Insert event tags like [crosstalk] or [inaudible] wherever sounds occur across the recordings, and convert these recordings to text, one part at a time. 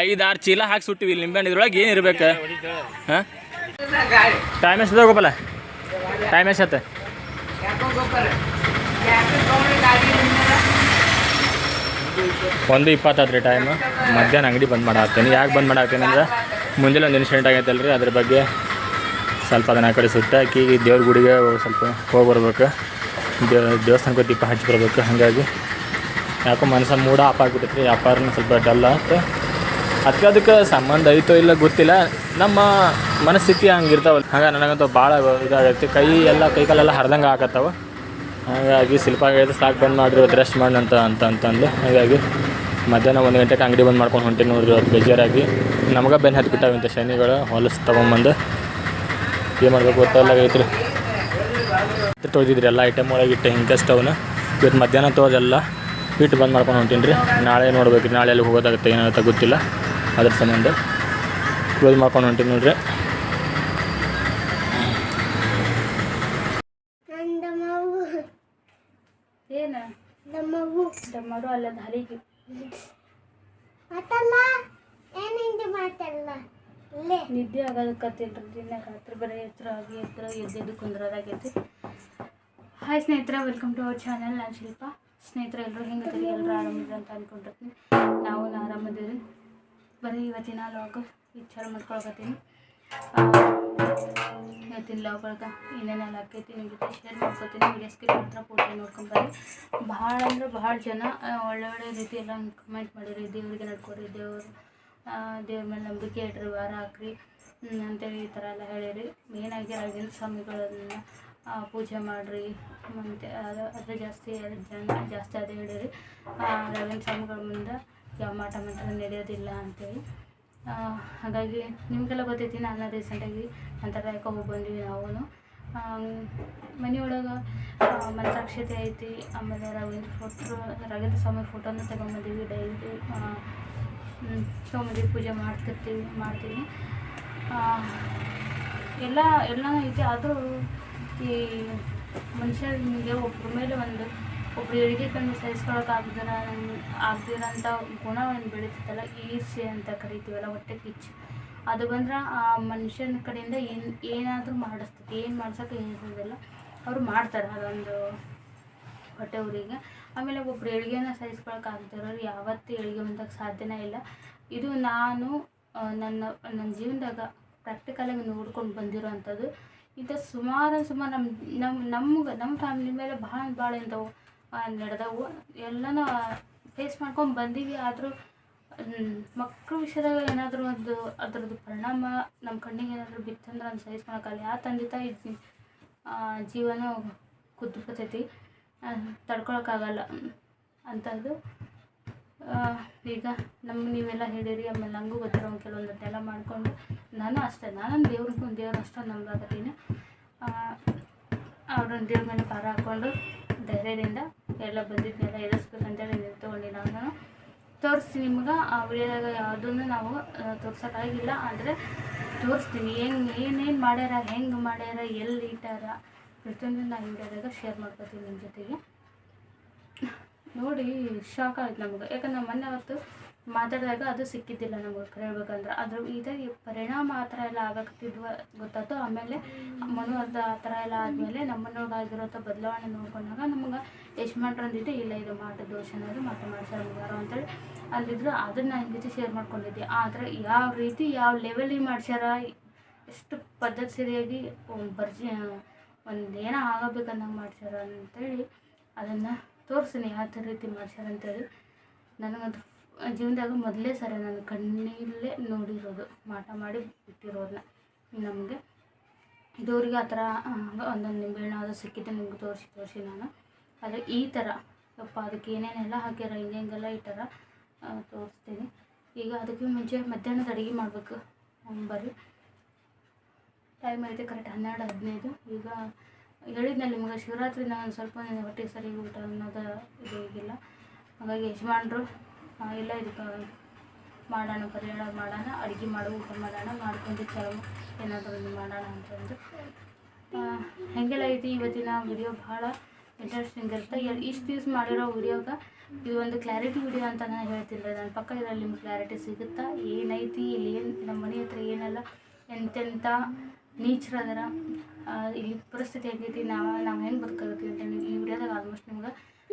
ಐದಾರು ಚೀಲ ಹಾಕಿ ಸುಟ್ಟಿವಿ ಇಲ್ಲಿ ನಿಂಬೆಹಣ್ಣು ಇದ್ರೊಳಗೆ ಏನು ಇರ್ಬೇಕು? ಹಾಂ? ಟೈಮ್ ಎಷ್ಟು ಗೋಪಾಲ? ಟೈಮ್ ಎಷ್ಟತ್ತೆ ಒಂದು ಇಪ್ಪತ್ತಾದ್ರಿ ಟೈಮ್ ಮಧ್ಯಾಹ್ನ ಅಂಗಡಿ ಬಂದ್ ಮಾಡಾಕ್ತೀನಿ. ಯಾಕೆ ಬಂದ್ ಮಾಡಾಕ್ತೀನಿ ಅಂದ್ರೆ, ಮುಂಜಾನೆ ಒಂದು ಇನ್ಸಿಡೆಂಟ್ ಆಗೈತಲ್ಲ ರೀ ಅದ್ರ ಬಗ್ಗೆ ಸ್ವಲ್ಪ ಅದನ್ನ ಆ ಕಡೆ ಸುತ್ತಾಕಿ ದೇವ್ರ ಗುಡಿಗೆ ಸ್ವಲ್ಪ ಹೋಗಿ ಬರ್ಬೇಕು. ದೇವ್ ದೇವಸ್ಥಾನಕ್ಕೆ ದೀಪ ಹಚ್ಚಿ ಬರ್ಬೇಕು. ಹಾಗಾಗಿ ಯಾಕೋ ಮನಸ್ಸನ್ನು ಮೂಡ ಆಪ್ ಆಗ್ಬಿಟ್ಟೈತೆ ರೀ ವ್ಯಾಪಾರನ ಸ್ವಲ್ಪ ಡಲ್ ಆಯ್ತು ಅದಕ್ಕೆ ಅದಕ್ಕೆ ಸಂಬಂಧ ಐತೋ ಇಲ್ಲ ಗೊತ್ತಿಲ್ಲ. ನಮ್ಮ ಮನಸ್ಥಿತಿ ಹಂಗಿರ್ತಾವಲ್ಲ. ಹಾಗೆ ನನಗಂತೂ ಭಾಳ ಇದಾಗೈತಿ. ಕೈ ಎಲ್ಲ, ಕೈ ಕಾಲೆಲ್ಲ ಹರಿದಂಗೆ ಆಗತ್ತವ. ಹಾಗಾಗಿ ಶಿಲ್ಪ ಹೇಳಿದ್ರೆ ಸಾಕು ಬಂದ್ ಮಾಡಿರಿ ಇವತ್ತು ರೆಸ್ಟ್ ಅಂತ ಅಂತ ಅಂತಂದು ಹಾಗಾಗಿ ಮಧ್ಯಾಹ್ನ ಒಂದು ಗಂಟೆಗೆ ಅಂಗಡಿ ಬಂದು ಮಾಡ್ಕೊಂಡು ಹೊಂಟೀನಿ ನೋಡ್ರಿ ಅವ್ರು ಬೇಜಾರಾಗಿ. ನಮ್ಗೆ ಬೆನ್ನು ಅಂತ ಶನಿಗಳು, ಹೊಲಸು ತೊಗೊಂಬಂದು. ಏನು ಮಾಡ್ಬೇಕು ಗೊತ್ತಲ್ಲ ಐತ್ರಿ? ತೊಳೆದಿದ್ರಿ ಎಲ್ಲ ಐಟಮ್ ಒಳಗೆ ಇಟ್ಟೆ ಹಿಂಗೆ ಸ್ಟವ್ನ ಇವತ್ತು ಮಧ್ಯಾಹ್ನ ತೊಳೆದೆಲ್ಲ ಇಟ್ಟು ಬಂದು ಮಾಡ್ಕೊಂಡು ಹೊಂಟೀನಿ ರೀ ನಾಳೆ ನೋಡ್ಬೇಕು ನಾಳೆ ಅಲ್ಲಿ ಹೋಗೋದಾಗುತ್ತೆ, ಏನಾಗುತ್ತೆ ಗೊತ್ತಿಲ್ಲ. ಅದ್ರ ಸಂಬಂಧ. ಕ್ಲೋಸ್ ಮಾಡ್ಕೊಂಡು ಹೊಂಟೀನಿ ನೋಡ್ರಿ. ಏನ? ನಮ್ಮವು ಅಲ್ಲ ಹಲಿಗೆ ಮಾತಲ್ಲ? ಏನಿಂದ ಮಾತಲ್ಲ? ಇಲ್ಲೇ. ನಿದ್ದೆ ಆಗೋದಕ್ಕತ್ತಿಲ್ರಿ ದಿನ ರಾತ್ರಿ ಬರೀ ಎತ್ತರ ಆಗಿ ಎತ್ತರ ಎದ್ದೆದ್ದು ಕುಂದ್ರದಾಗೈತಿ. ಹಾಯ್ ಸ್ನೇಹಿತರೆ ವೆಲ್ಕಮ್ ಟು ಅವರ್ ಚಾನಲ್ ನಾನು ಶಿಲ್ಪ. ಸ್ನೇಹಿತರೆ ಎಲ್ಲರೂ ಹೆಂಗದಿರಿ ಎಲ್ಲರೂ ಆರಾಮಿದ್ರೆ ಅಂತ ಅಂದ್ಕೊಂಡಿರ್ತೀನಿ ನಾವು ಆರಾಮದಿರಿ ಬರೀ ಇವತ್ತಿನ ಲಾಗ್ ವಿಚಾರ ಮಾಡ್ಕೊಳಕತ್ತೀನಿ. ಇವತ್ತಿನ ಲಾಗ್ ಒಳಗೆ ಏನೇನೆಲ್ಲ ಆಕೈತಿ ನಿಮ್ಮ ಜೊತೆ ಶೇರ್ ಮಾಡ್ಕೊತೀನಿ. ವಿಡಿಯೋ ಸ್ಕಿಪ್ ಮಾತ್ರ ಪೂರ್ತಿ ನೋಡ್ಕೊಂಬರ್ರಿ ಭಾಳ ಅಂದ್ರೆ ಭಾಳ ಜನ ಒಳ್ಳೆ ಒಳ್ಳೆ ರೀತಿ ಎಲ್ಲ ಕಮೆಂಟ್ ಮಾಡಿರಿ. ದೇವ್ರಿಗೆ ನಡ್ಕೊರಿ, ದೇವ್ರು ದೇವ್ರ ಮೇಲೆ ನಂಬಿಕೆ ಇಡ್ರಿ ವಾರ ಹಾಕ್ರಿ. ಅಂತೇಳಿ ಈ ಥರ ಎಲ್ಲ ಹೇಳಿರಿ. ಮೇನಾಗಿ ರಾಘವೇಂದ್ರ ಸ್ವಾಮಿಗಳನ್ನ ಪೂಜೆ ಮಾಡಿರಿ. ಮತ್ತು ಅದು ಅದು ಜಾಸ್ತಿ ಜನ ಜಾಸ್ತಿ ಅದೇ ಹೇಳಿರಿ. ರಾಘವೇಂದ್ರ ಸ್ವಾಮಿಗಳ ಮುಂದೆ ಯಾವ ಮಾಟ ನಡೆಯೋದಿಲ್ಲ ಅಂತೇಳಿ. ಹಾಗಾಗಿ ನಿಮಗೆಲ್ಲ ಗೊತ್ತೈತಿ ನಾನು ರೀಸೆಂಟಾಗಿ ಅಂತರ್ಗಾಯಕ್ಕೆ ಹೋಗಿ ಬಂದ್ವಿ ನಾವು ಮನೆಯೊಳಗೆ ಮಂತ್ರಾಕ್ಷತೆ ಐತಿ, ಆಮೇಲೆ ರವೀಂದ್ರ ಫೋಟೋ ರವೀಂದ್ರ ಸ್ವಾಮಿ ಫೋಟೋನ ತಗೊಂಬಂದೀವಿ, ಡೈಲಿ ತೊಗೊಂಬಂದು ಪೂಜೆ ಮಾಡ್ತಿರ್ತೀವಿ, ಮಾಡ್ತೀವಿ. ಎಲ್ಲ ಎಲ್ಲ ಐತಿ, ಆದರೂ ಈ ಮನುಷ್ಯನಿಗೆ ಒಬ್ಬರ ಮೇಲೆ ಒಂದು ಒಬ್ರು ಎಳಿಗೆ ಕಣ್ಣು ಸಹಿಸ್ಕೊಳಕ್ಕೆ ಆಗದಿರ ಆಗದಿರೋಂಥ ಗುಣ ಒಂದು ಬೆಳೀತೈತಲ್ಲ ಈರ್ಷೆ ಅಂತ ಕರಿತೀವಲ್ಲ ಹೊಟ್ಟೆ ಕಿಚ್ಚು. ಅದು ಬಂದ್ರೆ ಆ ಮನುಷ್ಯನ ಕಡೆಯಿಂದ ಏನು, ಏನಾದರೂ ಮಾಡಿಸ್ತೈತಿ. ಏನು ಮಾಡ್ಸೋಕೆ ಏನಿರೋದಿಲ್ಲ. ಅವರು ಮಾಡ್ತಾರೆ ಅದೊಂದು ಹೊಟ್ಟೆ ಊರಿಗೆ. ಆಮೇಲೆ ಒಬ್ಬರು ಏಳಿಗೆನ ಸಹಿಸ್ಕೊಳಕ್ಕೆ ಆಗ್ದಿರೋರು ಯಾವತ್ತೂ ಏಳಿಗೆ ಹೊಂದಕ್ಕೆ ಸಾಧ್ಯನೇ ಇಲ್ಲ. ಇದು ನಾನು ನನ್ನ ನನ್ನ ಜೀವನದಾಗ ಪ್ರಾಕ್ಟಿಕಲಾಗಿ ನೋಡ್ಕೊಂಡು ಬಂದಿರೋ ಅಂಥದ್ದು ಇಂಥ ಸುಮಾರು ಸುಮಾರು ನಮ್ಮ ನಮ್ಮ ನಮ್ಗೆ ನಮ್ಮ ಫ್ಯಾಮಿಲಿ ಮೇಲೆ ಭಾಳ ಭಾಳ ಇಂಥವು ನಡೆದವು. ಎಲ್ಲನೂ ಫೇಸ್ ಮಾಡ್ಕೊಂಡು ಬಂದೀವಿ. ಆದರೂ ಮಕ್ಕಳ ವಿಷಯದಾಗ ಏನಾದರೂ ಒಂದು ಅದರದ್ದು ಪರಿಣಾಮ ನಮ್ಮ ಕಣ್ಣಿಗೆ ಏನಾದರೂ ಬಿತ್ತಂದ್ರೆ ಅದು ಮಾಡೋಕ್ಕಲ್ಲ ಯಾವ ತಂದೆ ತಾಯಿ ಜೀವನ ಕುದ್ದು ಬರ್ತೈತಿ ತಡ್ಕೊಳಕ್ಕಾಗಲ್ಲ ಅಂಥದ್ದು ಈಗ ನಮ್ಮ ನೀವೆಲ್ಲ ಹೇಳಿರಿ. ಆಮೇಲೆ ನನಗೂ ಗೊತ್ತಿರೋ ಕೆಲವೊಂದನ್ನೆಲ್ಲ ಮಾಡಿಕೊಂಡು ನಾನು ಅಷ್ಟೇ. ನಾನು ದೇವ್ರಿಗೂ ದೇವ್ರ ಅಷ್ಟೊಂದು ನಂಬಾಗತ್ತೀನಿ ಅವ್ರನ್ನ ದೇವ್ರ ಮೇಲೆ ಪಾರ ಹಾಕ್ಕೊಂಡು ಧೈರ್ಯದಿಂದ ಎಲ್ಲ ಬಂದಿದ್ದನ್ನೆಲ್ಲ ಎದುರಿಸ್ಬೇಕಂತೇಳಿ ನಿಂತ್ಕೊಂಡು ನಾನು ತೋರಿಸ್ತೀನಿ ನಿಮ್ಗೆ. ಆ ವಿಡಿಯೋದಾಗ ಯಾವುದನ್ನು ನಾವು ತೋರ್ಸೋಕ್ಕಾಗಿಲ್ಲ ಆದರೆ ತೋರಿಸ್ತೀನಿ. ಏನು, ಏನೇನು ಮಾಡ್ಯಾರ, ಹೆಂಗೆ ಮಾಡ್ಯಾರ, ಎಲ್ಲಿ ಇಟ್ಟಾರ ಪ್ರತಿಯೊಂದು ನಾನು ವಿಡಿಯೋದಾಗ ಶೇರ್ ಮಾಡ್ಕೊತೀನಿ ನಿಮ್ಮ ಜೊತೆಗೆ. ನೋಡಿ ಶಾಕ್ ಆಯ್ತು ನಮ್ಗೆ. ಯಾಕಂದ್ರೆ ಮೊನ್ನೆ ಅವತ್ತು ಮಾತಾಡಿದಾಗ ಅದು ಸಿಕ್ಕಿದ್ದಿಲ್ಲ ನಮ್ಗೆ ಹೇಳ್ಬೇಕಂದ್ರೆ ಅದ್ರ ಇದೇ ಪರಿಣಾಮ ಆ ಥರ ಎಲ್ಲ ಆಗಕತ್ತಿದ್ವ ಗೊತ್ತಾಯ್ತು ಆಮೇಲೆ ಮನು ಅರ್ಧ ಆ ಥರ ಎಲ್ಲ ಆದಮೇಲೆ ನಮ್ಮನೊಳಗೆ ಆಗಿರೋಂಥ ಬದಲಾವಣೆ ನೋಡ್ಕೊಂಡಾಗ ನಮ್ಗೆ ಯಜಮಾನ್ರು ಅಂದಿದ್ದೆ ಇಲ್ಲ ಇದು ಮಾಟ ದೋಷ ಅನ್ನೋದು ಮಾತು ಮಾಡ್ಸಾರ ಮುಗಾರ ಅಂತೇಳಿ ಅಲ್ಲಿದ್ರು. ಅದನ್ನ ನಾನು ಜೊತೆ ಶೇರ್ ಮಾಡ್ಕೊಂಡಿದ್ದೆ. ಆದರೆ ಯಾವ ರೀತಿ, ಯಾವ ಲೆವೆಲಿಗೆ ಮಾಡ್ಸ್ಯಾರ, ಎಷ್ಟು ಪದ್ಧತಿ ಸರಿಯಾಗಿ ಬರ್ಜಿ, ಒಂದು ಏನೋ ಆಗಬೇಕನ್ನಂಗೆ ಮಾಡ್ಸ್ಯಾರ ಅಂತೇಳಿ ಅದನ್ನು ತೋರಿಸ್ತೀನಿ ಯಾವ ಥರ ರೀತಿ ಮಾಡ್ಸ್ಯಾರ ಅಂತೇಳಿ. ನನಗಂತೂ ಜೀವನದಾಗ ಮೊದಲೇ ಸರಿ ನಾನು ಕಣ್ಣಿಲ್ಲೇ ನೋಡಿರೋದು ಮಾಟ ಮಾಡಿ ಬಿಟ್ಟಿರೋದನ್ನ ನಮಗೆ. ಇದೋರಿಗೆ ಆ ಥರ ಒಂದೊಂದು ನಿಂಬೆಹಣ್ಣು ಅದು ಸಿಕ್ಕಿದ್ದು ನಿಮ್ಗೆ ತೋರಿಸಿ ತೋರಿಸಿ ನಾನು. ಆದರೆ ಈ ಥರ ಯಪ್ಪ ಅದಕ್ಕೆ ಏನೇನೆಲ್ಲ ಹಾಕ್ಯಾರ ಹಿಂಗೆ ಈ ಆ, ತೋರಿಸ್ತೀನಿ. ಈಗ ಅದಕ್ಕೆ ಮುಂಚೆ ಮಧ್ಯಾಹ್ನದ ಅಡುಗೆ ಮಾಡಬೇಕು ಬರ್ರಿ. ಟೈಮ್ ಐತೆ ಕರೆಕ್ಟ್ ಹನ್ನೆರಡು ಹದಿನೈದು. ಈಗ ಹೇಳಿದ್ನಲ್ಲ ನಿಮ್ಗೆ ಶಿವರಾತ್ರಿ ನಾನು ಸ್ವಲ್ಪ ಹೊಟ್ಟೆ ಸರಿ ಊಟ ಅನ್ನೋದು ಇದು ಈಗಿಲ್ಲ ಹಾಗಾಗಿ ಯಜಮಾನ್ರು ಆ, ಇಲ್ಲ ಇದಕ್ಕೆ ಮಾಡೋಣ ಪರಿಹಾರ ಮಾಡೋಣ ಅಡುಗೆ ಮಾಡೋ ಊಟ ಮಾಡೋಣ ಮಾಡ್ಕೊಂಡು ಚಲೋ ಏನಾದರೂ ಒಂದು ಮಾಡೋಣ ಅಂತಂದು ಹೆಂಗೆಲ್ಲ ಐತಿ ಇವತ್ತಿನ ವಿಡಿಯೋ ಭಾಳ ಇಂಟ್ರೆಸ್ಟಿಂಗ್ ಇರುತ್ತೆ. ಇಷ್ಟು ದಿವ್ಸ ಮಾಡಿರೋ ವಿಡಿಯೋಗೆ ಇದು ಒಂದು ಕ್ಲಾರಿಟಿ ವಿಡಿಯೋ ಅಂತ ನಾನು ಹೇಳ್ತೀನಿ ನನ್ನ ಪಕ್ಕ ಇದರಲ್ಲಿ ನಿಮ್ಗೆ ಕ್ಲಾರಿಟಿ ಸಿಗುತ್ತಾ? ಏನೈತಿ ಇಲ್ಲಿ ಏನು ನಮ್ಮ ಮನೆ ಹತ್ರ ಏನೆಲ್ಲ ಎಂತೆಂಥ ನೇಚರ್ ಅದರ? ಇಲ್ಲಿ ಪರಿಸ್ಥಿತಿ ಹೆಂಗೈತಿ ನಾವು ನಾವು ಹೆಂಗೆ ಬದುಕಾಗತ್ತೀವಿ ಅಂತ ಈ ವಿಡಿಯೋದಾಗ ಆಲ್ಮೋಸ್ಟ್ ನಿಮ್ಗೆ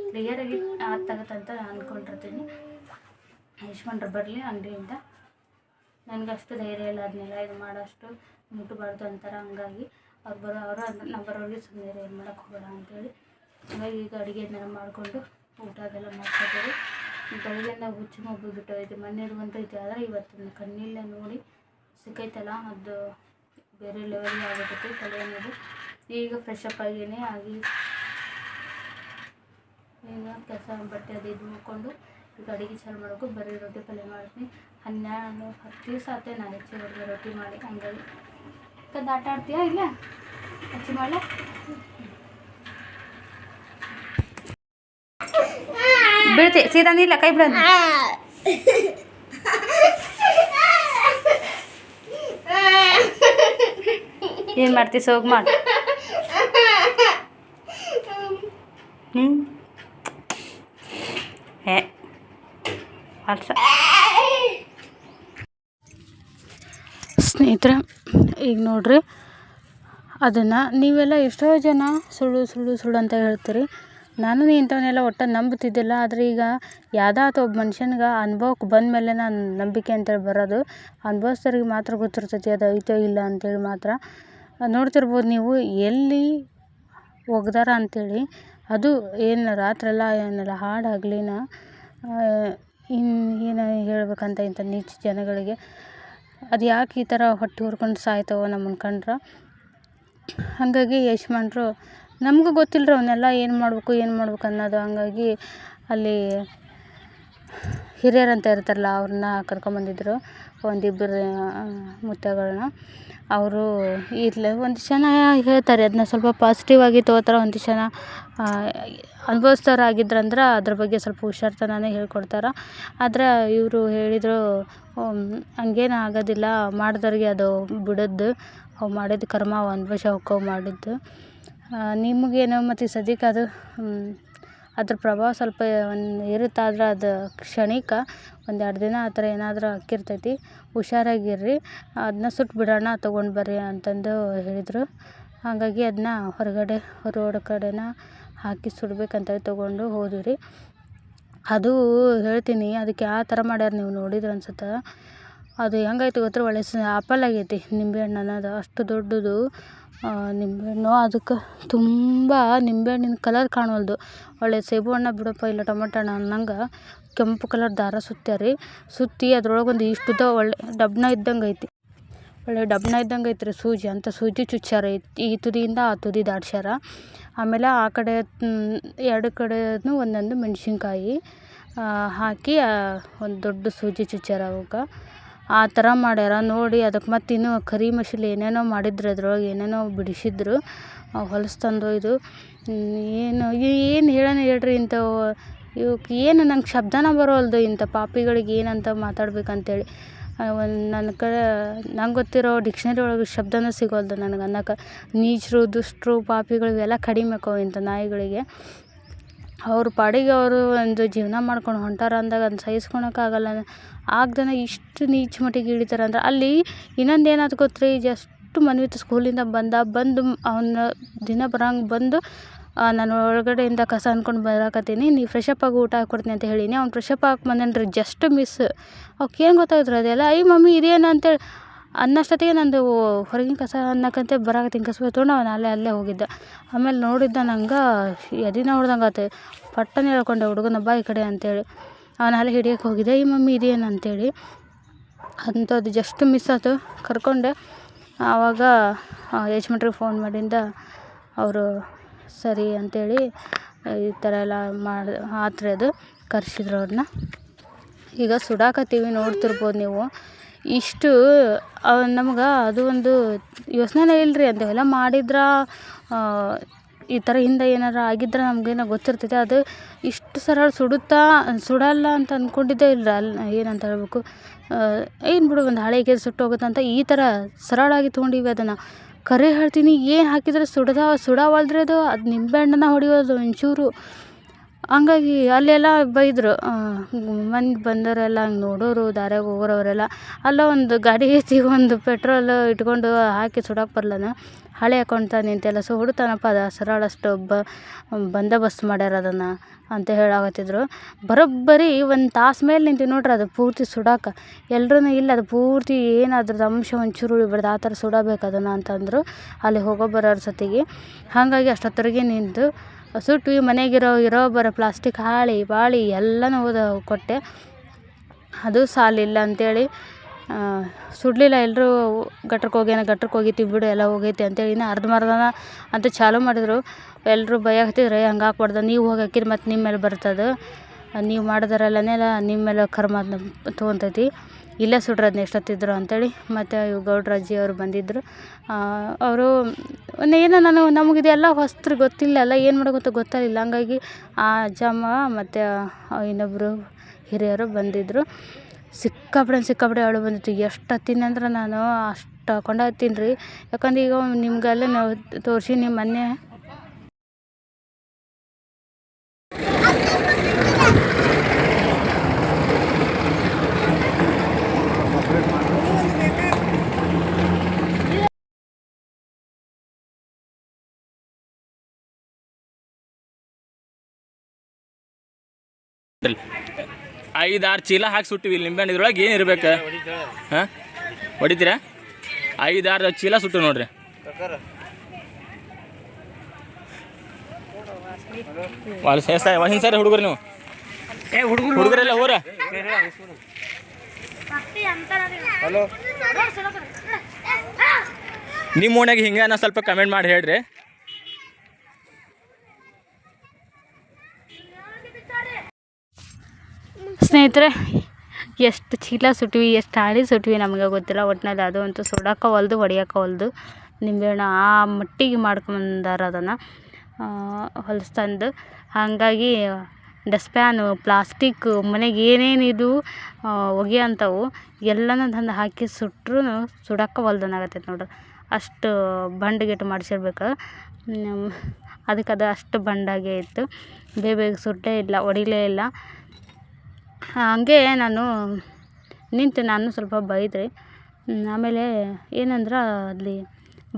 ಕ್ಲಿಯರಾಗಿ ಆಗುತ್ತೆ ಅಂತ ನಾನು ಅಂದ್ಕೊಂಡಿರ್ತೀನಿ ಯಶ್ವಂಡ್ರು ಬರಲಿ ಅಂಗಡಿಯಿಂದ. ನನಗೆ ಅಷ್ಟು ಧೈರ್ಯ ಇಲ್ಲ ಅದನ್ನೆಲ್ಲ ಇದು ಮಾಡೋಷ್ಟು ಮುಟ್ಟಬಾರ್ದು ಅಂತಾರೆ ಹಂಗಾಗಿ ಅವ್ರು ಬರೋ, ಅವರು ನಾವು ಬರೋರಿಗೆ ಸುಮ್ಮನೆ ಏನು ಮಾಡೋಕ್ಕೆ ಹೋಗೋಣ ಅಂತೇಳಿ. ಹಂಗಾಗಿ ಈಗ ಅಡುಗೆ ಅದನ್ನೆಲ್ಲ ಮಾಡಿಕೊಂಡು ಊಟ ಅದೆಲ್ಲ ಮಾಡ್ಕೊತೀವಿ ಬೆಳಗ್ಗೆಯಿಂದ ಹುಚ್ಚು ಮಬ್ಬು ಬಿಟ್ಟೋಯ್ತು ಮೊನ್ನೆ ಇರುವಂತೈತಿ ಆದರೆ ಇವತ್ತು ಕಣ್ಣಿಲ್ಲ ನೋಡಿ ಸಿಕ್ಕೈತಲ್ಲ, ಅದು ಬೇರೆ ಲೆವೆಲ್ ಆಗ್ಬಿಟ್ಟೈತಿ ತಲೆ ಅನ್ನೋದು ಈಗ ಫ್ರೆಶ್ ಅಪ್ ಆಗೇನೆ ಆಗಿ ಈಗ ಕೆಲಸ ಬಟ್ಟೆ ಅದು ಇದು ಮುಕ್ಕೊಂಡು ಈಗ ಅಡುಗೆ ಚಾಲು ಮಾಡೋಕ್ಕೂ ಬರೀ ರೊಟ್ಟಿ ಪಲ್ಯ ಮಾಡ್ತೀನಿ. ಹನ್ನೆರಡು ಹತ್ತು ದಿವಸ ಆತೆ ನಾನು ಹೆಚ್ಚಿಗೆ ರೊಟ್ಟಿ ಮಾಡಿ ಹಂಗಾಗಿ. ಕದ್ದು ಆಟ ಆಡ್ತೀಯಾ ಇಲ್ಲ? ಹಚ್ಚಿ ಮಾಡಲ? ಬೀಳ್ತಿ, ಸೀದಾ ಇಲ್ಲ ಕೈ ಬಿಡೋದು ಏನು ಮಾಡ್ತಿ? ಸೋಗ್ ಮಾಡಿ. ಹ್ಞೂ ಅಲ್ಸ. ಸ್ನೇಹಿತರೆ, ಈಗ ನೋಡ್ರಿ, ಅದನ್ನು ನೀವೆಲ್ಲ ಎಷ್ಟೋ ಜನ ಸುಳ್ಳು ಸುಳ್ಳು ಸುಳ್ಳು ಅಂತ ಹೇಳ್ತೀರಿ. ನಾನು ಇಂಥವನ್ನೆಲ್ಲ ಒಟ್ಟು ನಂಬ್ತಿದ್ದಿಲ್ಲ ಆದರೆ ಈಗ ಯಾವ್ದಾತ ಒಬ್ಬ ಮನುಷ್ಯನಿಗೆ ಅನುಭವಕ್ಕೆ ಬಂದಮೇಲೆ ನಾನು ನಂಬಿಕೆ ಅಂತೇಳಿ ಬರೋದು ಅನುಭವಿಸ್ದವ್ರಿಗೆ ಮಾತ್ರ ಗೊತ್ತಿರ್ತೈತಿ, ಅದು ಐತೋ ಇಲ್ಲ ಅಂತೇಳಿ ಮಾತ್ರ. ನೋಡ್ತಿರ್ಬೋದು ನೀವು, ಎಲ್ಲಿ ಒಗ್ದಾರ ಅಂತೇಳಿ. ಅದು ಏನು ರಾತ್ರೆಲ್ಲ ಏನೆಲ್ಲ ಹಾಡಾಗ್ಲಿನ ಇನ್ನು ಏನು ಹೇಳ್ಬೇಕಂತ ಇಂಥ ನೀಚ ಜನಗಳಿಗೆ, ಅದು ಯಾಕೆ ಈ ಥರ ಹೊಟ್ಟೆ ಹುರ್ಕೊಂಡು ಸಾಯ್ತವೆ ನಮ್ಮನ್ನ ಕಂಡ್ರೆ. ಹಾಗಾಗಿ ಯಜಮಾನ್ರು, ನಮಗೂ ಗೊತ್ತಿಲ್ಲ ಅವನ್ನೆಲ್ಲ ಏನು ಮಾಡಬೇಕು, ಏನು ಮಾಡ್ಬೇಕು ಅನ್ನೋದು. ಹಾಗಾಗಿ ಅಲ್ಲಿ ಹಿರಿಯರು ಅಂತ ಇರ್ತಾರಲ್ಲ, ಅವ್ರನ್ನ ಕರ್ಕೊಂಬಂದಿದ್ರು ಒಂದಿಬ್ಬರು ಮುತ್ತೈದೆಯರನ್ನ ಅವರು ಇರಲಿ ಒಂದಿಷ್ಟು ಜನ ಹೇಳ್ತಾರೆ ಅದನ್ನ ಸ್ವಲ್ಪ ಪಾಸಿಟಿವ್ ಆಗಿ ತೊಗೋತಾರೆ ಒಂದಿಷ್ಟು ಜನ ಅನುಭವಿಸ್ದವ್ರು ಅದ್ರ ಬಗ್ಗೆ ಸ್ವಲ್ಪ ಹುಷಾರ್ತನನೇ ಹೇಳ್ಕೊಡ್ತಾರೆ. ಆದ್ರೆ ಇವರು ಹೇಳಿದರು ಹಂಗೇನು ಆಗೋದಿಲ್ಲ ಮಾಡಿದವ್ರಿಗೆ ಅದು ಬಿಡೋದು ಅವು ಮಾಡಿದ ಕರ್ಮ ಅವು ಅನುಭವಿಸಿ ಅವು ಮಾಡಿದ್ದು ನಿಮಗೇನು ಮತ್ತು ಈ ಸದ್ಯಕ್ಕೆ ಅದು ಅದ್ರ ಪ್ರಭಾವ ಸ್ವಲ್ಪ ಒಂದು ಇರುತ್ತೆ ಆದ್ರೆ ಅದು ಕ್ಷಣಿಕ ಒಂದು ಎರಡು ದಿನ ಆ ಥರ ಏನಾದರೂ ಆಕ್ಕಿರ್ತೈತಿ ಹುಷಾರಾಗಿರ್ರಿ. ಅದನ್ನ ಸುಟ್ಟು ಬಿಡೋಣ, ತೊಗೊಂಡು ಬರ್ರಿ ಅಂತಂದು ಹೇಳಿದರು. ಹಾಗಾಗಿ ಅದನ್ನ ಹೊರಗಡೆ, ರೋಡ್ ಕಡೆನ ಹಾಕಿ ಸುಡ್ಬೇಕಂತೇಳಿ ತೊಗೊಂಡು ಹೋದ್ವಿ ರೀ ಅದು ಹೇಳ್ತೀನಿ, ಅದಕ್ಕೆ ಯಾವ ಥರ ಮಾಡ್ಯಾರ ನೀವು ನೋಡಿದ್ರೆ ಅನ್ಸುತ್ತೆ. ಅದು ಹೆಂಗೈತೆ ಗೊತ್ತಾ, ಒಳ್ಳೆ ಸ ಆಪಲ್ ಆಗೈತಿ ನಿಂಬೆಹಣ್ಣು ಅನ್ನೋದು. ಅಷ್ಟು ದೊಡ್ಡದು. ನಿಂಬೆಹಣ್ಣು. ಅದಕ್ಕೆ ತುಂಬ ನಿಂಬೆಹಣ್ಣಿನ ಕಲರ್ ಕಾಣವಲ್ದು. ಒಳ್ಳೆ ಸೇಬು ಹಣ್ಣು ಬಿಡಪ್ಪ, ಇಲ್ಲ ಟೊಮೆಟೊ ಹಣ್ಣು ಅನ್ನಂಗೆ. ಕೆಂಪು ಕಲರ್ ದಾರ ಸುತ್ಯಾರ ರೀ. ಸುತ್ತಿ ಅದ್ರೊಳಗೆ ಒಂದು ಇಷ್ಟುದ್ದ ಒಳ್ಳೆ ಡಬ್ಣ ಇದ್ದಂಗೆ ಐತಿ. ಒಳ್ಳೆ ಡಬ್ಣ ಇದ್ದಂಗೆ ಐತ್ರಿ ಸೂಜಿ. ಅಂತ ಸೂಜಿ ಚುಚ್ಚಾರ ಈ ತುದಿಯಿಂದ ಆ ತುದಿ ದಾಟ್ಸ್ಯಾರ. ಆಮೇಲೆ ಆ ಕಡೆ ಎರಡು ಕಡೆನೂ ಒಂದೊಂದು ಮೆಣಸಿನ್ಕಾಯಿ ಹಾಕಿ ಒಂದು ದೊಡ್ಡ ಸೂಜಿ ಚುಚ್ಚಾರ ಅವಕ್ಕೆ ಆ ಥರ ಮಾಡ್ಯಾರ. ನೋಡಿ ಅದಕ್ಕೆ ಮತ್ತು ಇನ್ನೂ ಕರಿ ಮಷಿಲ್ ಏನೇನೋ ಮಾಡಿದ್ರು ಅದ್ರೊಳಗೆ ಏನೇನೋ ಬಿಡಿಸಿದ್ರು. ಹೊಲ್ಸು ಇದು ಏನು ಏನು ಹೇಳೋಣ ಹೇಳ್ರಿ ಇಂಥವು ಇವಕ್ಕೆ ಏನು ನಂಗೆ ಶಬ್ದನೇ ಬರೋವಲ್ದು ಇಂಥ ಪಾಪಿಗಳಿಗೆ ಏನಂತ ಮಾತಾಡ್ಬೇಕಂತೇಳಿ. ಒಂದು ನನ್ನ ಕಡೆ ನಂಗೆ ಗೊತ್ತಿರೋ ಡಿಕ್ಷನರಿ ಒಳಗೆ ಶಬ್ದನೇ ಸಿಗೋಲ್ದು ನನಗೆ ಅನ್ನಕ್ಕೆ ನೀಚರು, ದುಷ್ಟರು ಪಾಪಿಗಳು ಇವೆಲ್ಲ ಕಡಿಮೆ ಆಕವು ಇಂಥ ನಾಯಿಗಳಿಗೆ. ಅವ್ರ ಪಾಡಿಗೆ ಅವರು ಒಂದು ಜೀವನ ಮಾಡ್ಕೊಂಡು ಹೊಂಟಾರ ಅಂದಾಗ ಅದನ್ನ ಸಹಿಸ್ಕೊಳಕ್ಕಾಗಲ್ಲ ಆಗ್ದೇ ಇಷ್ಟು ನೀಚ ಮಟ್ಟಿಗೆ ಇಳಿತಾರೆ ಅಂದ್ರೆ ಅಲ್ಲಿ ಇನ್ನೊಂದು ಏನಾಯ್ತು ಗೊತ್ತ್ರಿ, ಜಸ್ಟ್ ಮನ್ವಿತ್ ಸ್ಕೂಲಿಂದ ಬಂದ, ಬಂದು ಅವನ ದಿನ ಬರಂಗೆ ಬಂದು ನಾನು ಒಳಗಡೆಯಿಂದ ಕಸ ಅಂದ್ಕೊಂಡು ಬರಾಕತ್ತೀನಿ, ನೀ ಫ್ರೆಶಪ್ ಆಗಿ ಊಟ ಹಾಕ್ಕೊಡ್ತೀನಿ ಅಂತ ಹೇಳೀನಿ. ಅವ್ನು ಫ್ರೆಶಪ್ ಆಗಿ ಬಂದಾನೆ ರೀ ಜಸ್ಟ್ ಮಿಸ್ ಅವ್ಕೇನು ಗೊತ್ತಾಯ್ತು ರೀ ಅದೆಲ್ಲ, ಐ ಮಮ್ಮಿ ಇದೇನು ಅಂತೇಳಿ ಅನ್ನೋಷ್ಟೊತ್ತಿಗೆ ನಂದು ಹೊರಗಿನ ಕಸ ಅನ್ನಕಂತೆ ಬರಾಕತ್ತೀನಿ ಕಸ ತೊಗೊಂಡು ಅವನು ಅಲ್ಲೇ ಅಲ್ಲೇ ಹೋಗಿದ್ದ. ಆಮೇಲೆ ನೋಡಿದ್ದ ನಂಗೆ ಎದೆನ ಹೊಡ್ದಂಗೆ ಆತು. ಪಟ್ಟನೆ ಹೇಳ್ಕೊಂಡೆ, ಹುಡುಗನ ಬಾ ಈ ಕಡೆ ಅಂತೇಳಿ. ಅವ್ನು ಅಲ್ಲೇ ಹಿಡಿಯಕ್ಕೆ ಹೋಗಿದ್ದೆ. ಈ ಮಮ್ಮಿ, ಇದೇನು? ಅಂತೇಳಿ. ಅಂಥದ್ದು ಜಸ್ಟ್ ಮಿಸ್ ಆಯ್ತು ಕರ್ಕೊಂಡೆ. ಆವಾಗ ಯಜಮಾನ್ರಿಗೆ ಫೋನ್ ಮಾಡಿಂದ ಅವರು, ಸರಿ ಅಂತೇಳಿ, ಈ ಥರ ಎಲ್ಲ ಮಾಡಿ, ಆತ್ರಿ ಅದು. ಕರ್ಸಿದ್ರು ಅವ್ರನ್ನ ಈಗ ಸುಡಾಕತ್ತೀವಿ, ನೋಡ್ತಿರ್ಬೋದು ನೀವು. ಇಷ್ಟು ನಮ್ಗೆ ಅದು ಒಂದು ಯೋಚನೆನೇ ರೀ ಅಂಥವೆಲ್ಲ ಮಾಡಿದ್ರೆ ಈ ಥರ ಹಿಂದೆ ಏನಾರ ಆಗಿದ್ರೆ ನಮಗೇನೋ ಗೊತ್ತಿರ್ತೈತೆ. ಅದು ಇಷ್ಟು ಸರಳ ಸುಡುತ್ತಾ, ಸುಡಲ್ಲ ಅಂತ ಅಂದ್ಕೊಂಡಿದ್ದೆ ಇಲ್ಲ ಅಲ್ಲಿ ಏನಂತ ಹೇಳ್ಬೇಕು. ಏನು ಬಿಡು ಒಂದು ಹಾಳೆ ಸುಟ್ಟೋಗುತ್ತೆ ಅಂತ ಈ ಥರ ಸರಳಾಗಿ ತೊಗೊಂಡೀವಿ ಅದನ್ನು. ಕರೆ ಹೇಳ್ತೀನಿ, ಏನು ಹಾಕಿದ್ರೆ ಸುಡ್ದ, ಸುಡವಲ್ದ್ರಿ ಅದು ಅದು ನಿಂಬೆಹಣ್ಣನ್ನ ಹೊಡೆಯೋದು ಒಂಚೂರು. ಹಂಗಾಗಿ ಅಲ್ಲೆಲ್ಲ ಬೈದರು ಮಂದಿ ಬಂದೋರೆಲ್ಲ ಹಂಗೆ ನೋಡೋರು, ದಾರ್ಯಾಗ ಹೋಗೋರವರೆಲ್ಲ, ಅಲ್ಲ ಒಂದು ಗಾಡಿ ಐತಿ, ಒಂದು ಪೆಟ್ರೋಲ್ ಇಟ್ಕೊಂಡು ಹಾಕಿ ಸುಡಕ್ಕೆ ಬರ್ಲನ. ಹಳೆ ಅಕೌಂಟ್ ನಿಂತೆಲ್ಲ. ಹುಡುಕ್ತಾನಪ್ಪ, ಅದು ಸರಳಷ್ಟು ಬ ಬಂದೋಬಸ್ತ್ ಮಾಡ್ಯಾರ ಅದನ್ನು ಅಂತ ಹೇಳಾಕತ್ತಿದ್ರು. ಬರೋಬ್ಬರಿ ಒಂದು ತಾಸು ಮೇಲೆ ನಿಂತು ನೋಡ್ರಿ, ಅದು ಪೂರ್ತಿ ಸುಡಾಕ. ಎಲ್ರೂ ಇಲ್ಲ, ಅದು ಪೂರ್ತಿ ಏನು ಅದ್ರದ್ದು ಅಂಶ ಒಂಚೂರು ಉಳಿಬಾರ್ದು ಆ ಥರ ಸುಡಬೇಕು ಅದನ್ನು ಅಂತಂದರು ಅಲ್ಲಿ ಹೋಗೋ ಬರೋರ ಸತಿಗೆ. ಹಾಗಾಗಿ ಅಷ್ಟೊತ್ತರಿಗೆ ನಿಂತು ಸುಟ್ವಿ ಮನೆಗಿರೋ, ಇರೋ ಬರೋ ಪ್ಲಾಸ್ಟಿಕ್ ಹಾಳಿ, ಬಾಳಿ ಎಲ್ಲನೂ ಹೋದ ಕೊಟ್ಟೆ. ಅದು ಸಾಲಿಲ್ಲ ಅಂತೇಳಿ ಸುಡಲಿಲ್ಲ ಎಲ್ಲರೂ ಗಟ್ರಕ್ಕೆ ಹೋಗ್ಯಾನ ಗಟ್ರಕ್ಕೆ ಹೋಗೈತಿ ಬಿಡು, ಎಲ್ಲ ಹೋಗೈತಿ ಅಂತೇಳಿ ಇನ್ನು ಅರ್ಧಂಬರ್ಧನ ಅಂತ ಚಾಲೂ ಮಾಡಿದ್ರು. ಎಲ್ಲರೂ ಏ ಹಂಗೆ ಹಾಕ್ಬಾರ್ದು, ನೀವು ಹೋಗಿ ಹಾಕಿದ್ರೆ ಮತ್ತು ನಿಮ್ಮ ಮೇಲೆ ಬರ್ತದೆ ನೀವು ಮಾಡಿದ್ರಲ್ಲನೆಲ್ಲ ನಿಮ್ಮ ಮೇಲೆ ಕರ್ಮ ತೊಗೊತೈತಿ. ಇಲ್ಲೇ ಸುಡ್ರಿ ಅದನ್ನ ಎಷ್ಟೊತ್ತಿದ್ರು ಅಂತೇಳಿ ಮತ್ತು ಇವು ಗೌಡ್ರ ಅಜ್ಜಿ ಅವರು ಬಂದಿದ್ದರು ಅವರು ಏನೋ ನಾನು ನಮಗಿದೆಲ್ಲ ಹೊಸ್ತ್ರು ಗೊತ್ತಿಲ್ಲ ಅಲ್ಲ ಏನು ಮಾಡೋಕ್ಕಂತ ಗೊತ್ತಾಗಲಿಲ್ಲ. ಹಂಗಾಗಿ ಆ ಅಜ್ಜಮ್ಮ ಮತ್ತು ಇನ್ನೊಬ್ಬರು ಹಿರಿಯರು ಬಂದಿದ್ದರು ಸಿಕ್ಕಾಪಟ್ಟೆ ಸಿಕ್ಕಾಪಟ್ಟೆ ಅಳು ಬಂದಿತ್ತು. ಎಷ್ಟು ಹತ್ತೀನಿ ಅಂದ್ರೆ ನಾನು ಅಷ್ಟು ಹಾಕೊಂಡೆ ಹತ್ತೀನಿ ರೀ. ಯಾಕಂದ್ರೆ ಈಗ ನಿಮ್ಗೆ ಅಲ್ಲೇ ನಾವು ತೋರ್ಸೀನಿ ಮೊನ್ನೆ ಐದಾರು ಚೀಲ ಹಾಕಿ ಸುಟ್ಟಿವಿ ಇಲ್ಲಿ ನಿಂಬೆ ಇದ್ರೊಳಗೆ ಏನು ಇರ್ಬೇಕು? ಹಾಂ? ಹೊಡಿತೀರಾ? ಐದಾರು ಚೀಲ ಸುಟ್ಟು ನೋಡ್ರಿ. ಸರಿ ಹುಡುಗರು ನೀವು. ಹುಡುಗರೆಲ್ಲ ಹೋರ ನಿಮ್ಮ ಓಣ್ಯಾಗ ಹಿಂಗೆ ಅನ್ನೋ ಸ್ವಲ್ಪ ಕಮೆಂಟ್ ಮಾಡಿ ಹೇಳ್ರಿ. ಸ್ನೇಹಿತರೆ, ಎಷ್ಟು ಚೀಲ ಸುಟ್ವಿ, ಎಷ್ಟು ಹಾಳಿ ಸುಟ್ವಿ ನಮಗೆ ಗೊತ್ತಿಲ್ಲ. ಒಟ್ನಲ್ಲಿ ಅದು ಅಂತೂ ಸುಡಕ್ಕೆ ಒಲ್ದು ಹೊಡಿಯಕ್ಕೆ ಒಲ್ದು ನಿಂಬೆಹಣ್ಣು ಆ ಮಟ್ಟಿಗೆ ಮಾಡ್ಕೊಂಬಂದಾರ ಅದನ್ನು ಹೊಲ್ಸು ತಂದು. ಹಾಗಾಗಿ ಡಸ್ಟ್ಪ್ಯಾನು ಪ್ಲಾಸ್ಟಿಕ್, ಮನೆಗೆ ಏನೇನು ಇದು ಹೊಗೆ ಅಂಥವು ಎಲ್ಲನೂ ತಂದು ಹಾಕಿ ಸುಟ್ರೂ ಸುಡಕ್ಕೆ ಒಲ್ದನಾಗತ್ತೈತೆ ನೋಡ್ರಿ. ಅಷ್ಟು ಬಂಡ್ಗೆಟ್ ಮಾಡ್ಸಿರ್ಬೇಕು. ಅದಕ್ಕೆ ಅದು ಅಷ್ಟು ಬಂಡಾಗೇ ಇತ್ತು. ಬೇಗ ಬೇಗ ಸುಟ್ಟೇ ಇಲ್ಲ ಹೊಡಿಲೇ ಇಲ್ಲ. ಹಾಗೆ ನಾನು ನಿಂತು ನಾನು ಸ್ವಲ್ಪ ಬೈದೆ ಆಮೇಲೆ ಏನಂದ್ರೆ ಅಲ್ಲಿ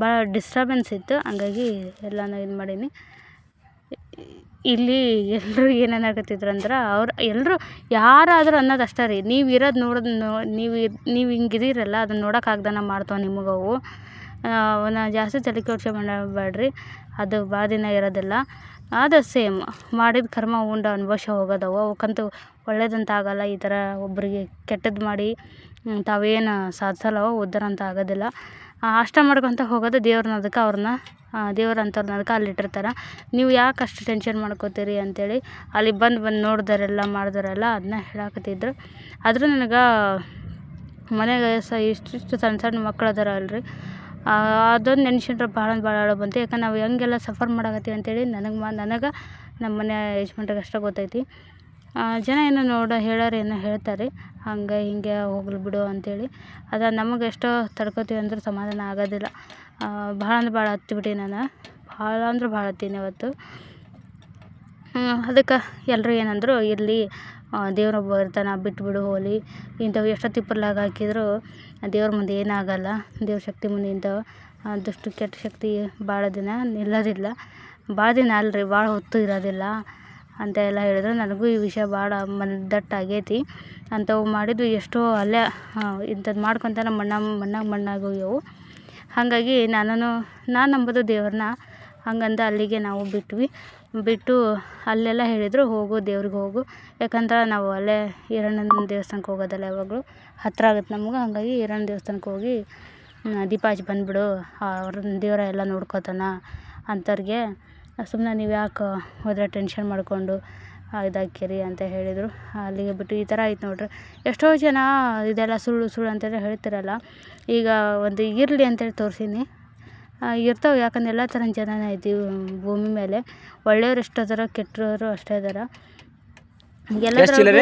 ಭಾಳ ಡಿಸ್ಟರ್ಬೆನ್ಸ್ ಇತ್ತು, ಹಂಗಾಗಿ ಎಲ್ಲನೂ ಇದು ಮಾಡೀನಿ. ಇಲ್ಲಿ ಎಲ್ಲರೂ ಏನೇನು ಅನ್ನಕತ್ತಿದ್ರು ಅಂದ್ರೆ ಅವ್ರು ಎಲ್ಲರೂ ಯಾರಾದರೂ ಅನ್ನೋದು ಅಷ್ಟೇ ರೀ. ನೀವು ಇರೋದು ನೋಡೋದು ನೋ, ನೀವು ನೀವು ಹಿಂಗೆ ಇದೀರಲ್ಲ ಅದನ್ನು ನೋಡೋಕೆ ಆಗ್ದಾನ ಮಾಡ್ತಾವೆ ನಿಮಗೆ ಅವು. ಅವನ್ನ ಜಾಸ್ತಿ ತಲೆ ಕೆಡ್ಸ್ಕೊಬೇಡ್ರಿ ಅದು ಭಾಳ ದಿನ ಇರೋದಿಲ್ಲ. ಅದು ಸೇಮ್ ಮಾಡಿದ ಕರ್ಮ ಉಂಡು ಅನುಭವಿಸಿ ಹೋಗೋದವ. ಅವಕ್ಕಂತೂ ಒಳ್ಳೇದಂತ ಆಗೋಲ್ಲ ಈ ಥರ ಒಬ್ಬರಿಗೆ ಕೆಟ್ಟದ್ದು ಮಾಡಿ ತಾವೇನು ಸಾಧಿಸಲ್ಲವ ಉದ್ಧಾರ ಅಂತ ಆಗೋದಿಲ್ಲ ಅಷ್ಟ ಮಾಡ್ಕೊತ ಹೋಗೋದು ದೇವ್ರನ್ನ ಅದಕ್ಕೆ ಅವ್ರನ್ನ ದೇವ್ರು ಅಂಥವ್ರನ್ನ ಅದಕ್ಕೆ ಅಲ್ಲಿ ಇಟ್ಟಿರ್ತಾರೆ. ನೀವು ಯಾಕೆ ಅಷ್ಟು ಟೆನ್ಷನ್ ಮಾಡ್ಕೋತೀರಿ ಅಂಥೇಳಿ ಅಲ್ಲಿ ಬಂದು ಬಂದು ನೋಡಿದವರೆಲ್ಲ ಮಾಡಿದವರೆಲ್ಲ ಅದನ್ನ ಹೇಳಾಕತ್ತಿದ್ರು. ಆದರೂ ನನಗೆ ಮನೆಗೆ ಸ ಇಷ್ಟಿಷ್ಟು ಸಣ್ಣ ಸಣ್ಣ ಮಕ್ಳು ಅದಾರ ಅಲ್ರಿ ಅದೊಂದು ನೆನ್ಸ್ಕೊಂಡ್ರೆ ಭಾಳ ಅಂದ್ರೆ ಭಾಳ ಅಳು ಬಂತು ಯಾಕಂದ್ರೆ ನಾವು ಹೆಂಗೆಲ್ಲ ಸಫರ್ ಮಾಡಕತ್ತೀವಿ ಅಂತೇಳಿ ನನಗೆ ಮ, ನನಗೆ ನಮ್ಮ ಮನೆ ಯಜಮಾನ್ರಿಗೆ ಅಷ್ಟೇ ಗೊತ್ತೈತಿ. ಜನ ಏನೋ ನೋಡ, ಹೇಳೋರು ಏನೋ ಹೇಳ್ತಾರೆ. ಹಂಗೆ ಹಿಂಗೆ ಹೋಗ್ಲಿ ಬಿಡು ಅಂತೇಳಿ. ಅದು ನಮಗೆ ಎಷ್ಟೋ ತಡ್ಕೋತೀವಿ ಅಂದ್ರೆ ಸಮಾಧಾನ ಆಗೋದಿಲ್ಲ. ಭಾಳ ಅಂದ್ರೆ ಭಾಳ ಹತ್ಬಿಟ್ಟೀನಿ ನಾನು. ಭಾಳ ಅಂದ್ರೆ ಭಾಳ ಹತ್ತೀನಿ ಅವತ್ತು. ಅದಕ್ಕೆ ಎಲ್ಲರೂ ಏನಂದರು ಇರಲಿ. ದೇವ್ರೊಬ್ಬ ಇರ್ತಾನೆ ಬಿಟ್ಬಿಡು, ಹೋಲಿ. ಇಂಥವು ಎಷ್ಟು ತಿಪ್ಪಲಾಗಿ ಹಾಕಿದರೂ, ದೇವ್ರ ಮುಂದೆ ಏನಾಗಲ್ಲ. ದೇವ್ರ ಶಕ್ತಿ ಮುಂದೆ ಇಂಥವು. ದುಷ್ಟ ಕೆಟ್ಟ ಶಕ್ತಿ ಭಾಳ ದಿನ ನಿಲ್ಲೋದಿಲ್ಲ. ಭಾಳ ದಿನ ಅಲ್ರಿ, ಭಾಳ ಹೊತ್ತು ಇರೋದಿಲ್ಲ ಅಂತ ಎಲ್ಲ ಹೇಳಿದ್ರು. ನನಗೂ ಈ ವಿಷಯ ಭಾಳ ಮನ ದಟ್ಟ ಆಗೈತಿ ಅಂಥವು ಮಾಡಿದ್ದು ಎಷ್ಟೋ ಅಲ್ಲೇ ಇಂಥದ್ದು ಮಾಡ್ಕೊತ ನಮ್ಮ ಮಣ್ಣ ಮಣ್ಣಾಗ ಮಣ್ಣಾಗಿ ಹೋಗ್ಯವು. ಹಾಗಾಗಿ ನಾನು ನಾನು ನಂಬೋದು ದೇವ್ರನ್ನ ಹಂಗಂದ ಅಲ್ಲಿಗೆ ನಾವು ಬಿಟ್ವಿ. ಬಿಟ್ಟು ಅಲ್ಲೆಲ್ಲ ಹೇಳಿದರು, ಹೋಗು ದೇವ್ರಿಗೆ ಹೋಗು. ಯಾಕಂದ್ರೆ ನಾವು ಅಲ್ಲೇ ಈರಣ್ಣನ ದೇವಸ್ಥಾನಕ್ಕೆ ಹೋಗೋದಲ್ಲ ಯಾವಾಗಲೂ. ಹತ್ತಿರ ಆಗುತ್ತೆ ನಮ್ಗೆ, ಹಾಗಾಗಿ ಈರಣ್ಣ ದೇವಸ್ಥಾನಕ್ಕೆ ಹೋಗಿ ದೀಪ ಹಚ್ಚಿ ಬಂದುಬಿಡು ಅವ್ರನ್ನ ದೇವರ ಎಲ್ಲ ನೋಡ್ಕೊತಾನೆ ಅಂಥವ್ರಿಗೆ ಸುಮ್ಮನೆ ನೀವು ಯಾಕೆ ಹೋದರೆ ಟೆನ್ಷನ್ ಮಾಡಿಕೊಂಡು ಇದಾಕ್ಕಿರಿ ಅಂತ ಹೇಳಿದರು. ಅಲ್ಲಿಗೆ ಬಿಟ್ಟು ಈ ಥರ ಆಯ್ತು ನೋಡ್ರಿ. ಎಷ್ಟೋ ಜನ ಇದೆಲ್ಲ ಸುಳ್ಳು ಸುಳ್ಳು ಅಂತೆಲ್ಲ ಹೇಳ್ತಿರಲ್ಲ. ಈಗ ಒಂದು ಇರಲಿ ಅಂತೇಳಿ ತೋರ್ಸೀನಿ. ಇರ್ತಾವೆ ಯಾಕಂದ್ರೆ ಎಲ್ಲ ಥರ ಜನನೇ ಐತಿ ಭೂಮಿ ಮೇಲೆ. ಒಳ್ಳೆಯವ್ರು ಎಷ್ಟು ಅದಾರ ಕೆಟ್ಟವರು ಅಷ್ಟೇ ಅದಾರ. ಎಷ್ಟು ಚೀಲ ರೀ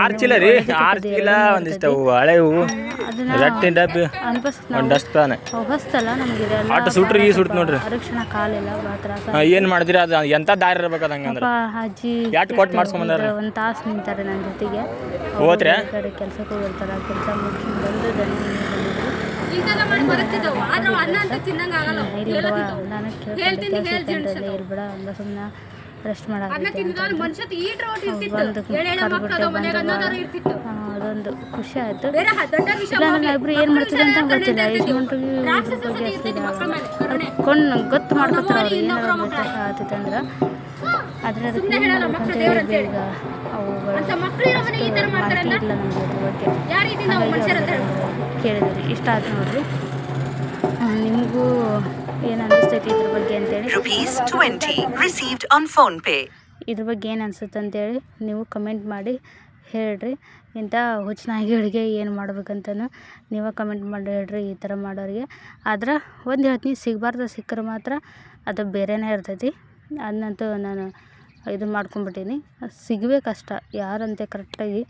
ಆರು ಚೀಲ ರೀ ಆರು ಚೀಲ ಒಂದಿಷ್ಟು ಅವು ಹಳೆ ಹೂವು. ಅದನ್ನ ರಟ್ಟಿನ ಡಬ್ಬಿ. ಅನ್ಪಸ್ ಒಂದು ಡಸ್ಟ್ಪಾನ್ ಹೊಸ್ತಲ್ಲ ನಮ್ಗೆ ಇದೆಲ್ಲ ಆಟ ಸುಟ್ರಿ ಈ ಸುಟ್ ನೋಡ್ರಿ. ಅರಕ್ಷಣ ಕಾಲಿಲ್ಲ ಭಾಳ ತ್ರಾಸ ಏನು ಮಾಡಿದ್ರಿ? ಅದು ಎಂಥ ದಾರಿ ಇರ್ಬೇಕು ಅದು ಹಂಗಂದ್ರೆ. ಪಾಪ ಅಜ್ಜಿ ಯಾಟ್ ಮಾಡ್ಸ್ಕೊಂಬಂದಾರ ಒಂದು ತಾಸು ನಿಂತಾರೆ ನನ್ನ ಜೊತೆಗೆ. ಹೋದ್ರೆ? ಈ ಕಡೆ ಕೆಲ್ಸಕ್ಕೆ ಹೋಗಿರ್ತಾರೆ ಕೆಲಸ ಮುಗಿಸ್ಕೊಂಡು ಬಂದು ದನಿ ನಾನು ಆಗಲ್ಲ ಹೇಳ್ತೀನಿ ಇತ್ತಂದ್ರೆ ಇರ್ಬೇಡ ಹಂಗ ಸುಮ್ಮನೆ ರೆಸ್ಟ್ ಮಾಡಾಕೈತಿ ಬಂದು ಕರ್ಬಿಟ್ಟು ಬಂದು ಆ, ಅದೊಂದು ಖುಷಿ ಆಯ್ತು. ವಿಷಯ ಇಬ್ರು ಏನು ಅಂತ ಗೊತ್ತಿಲ್ಲ. ಬಗ್ಗೆ ಗೊತ್ತು ಮಾಡ್ಕೊತಾರೆ ಅವ್ರು ವ್ಯತ್ಯಾಸ ಅಂದ್ರೆ ಆದರೆ ಅದಕ್ಕೆ ಏನ್ ಮಾಡ್ಬೇಕಂತ ಹೇಳಿ. ಈಗ ಅವುಗಳು ಮಾಹಿತಿ ಇಲ್ಲ ನಮಗೆ ಅದ್ರ ಬಗ್ಗೆ. ಹಾಗಾಗಿ ಅವ್ರು ಕೇಳಿದ್ರಿ ಇಷ್ಟ ಆಯ್ತು ನೋಡ್ರಿ. ನಿಮಗೂ ಏನು ಅನಿಸ್ತೈತಿ ಇದ್ರ ಬಗ್ಗೆ ಅಂತೇಳಿ rupees 20 received on phone pay. ಇದ್ರ ಬಗ್ಗೆ ಏನು ಅನ್ಸುತ್ತೆ ಅಂತೇಳಿ ನೀವು ಕಮೆಂಟ್ ಮಾಡಿ ಹೇಳ್ರಿ. ಇಂಥ ಹುಚ್ಚ ನಾಯಿಗಳಿಗೆ ಏನು ಮಾಡ್ಬೇಕಂತನೂ ನೀವೇ ಕಮೆಂಟ್ ಮಾಡಿ ಹೇಳ್ರಿ ಈ ಥರ ಮಾಡೋರಿಗೆ. ಆದ್ರೆ ಒಂದು ಹೇಳ್ತೀನಿ ಸಿಗಬಾರ್ದು ಸಿಕ್ಕರೆ ಮಾತ್ರ ಅದು ಬೇರೆನೇ ಇರ್ತೈತಿ. ಅದನ್ನಂತೂ ನಾನು ಇದು ಮಾಡ್ಕೊಂಬಿಟ್ಟೀನಿ. ಅಷ್ಟೆ ಯಾರಂತೆ ಕರೆಕ್ಟಾಗಿ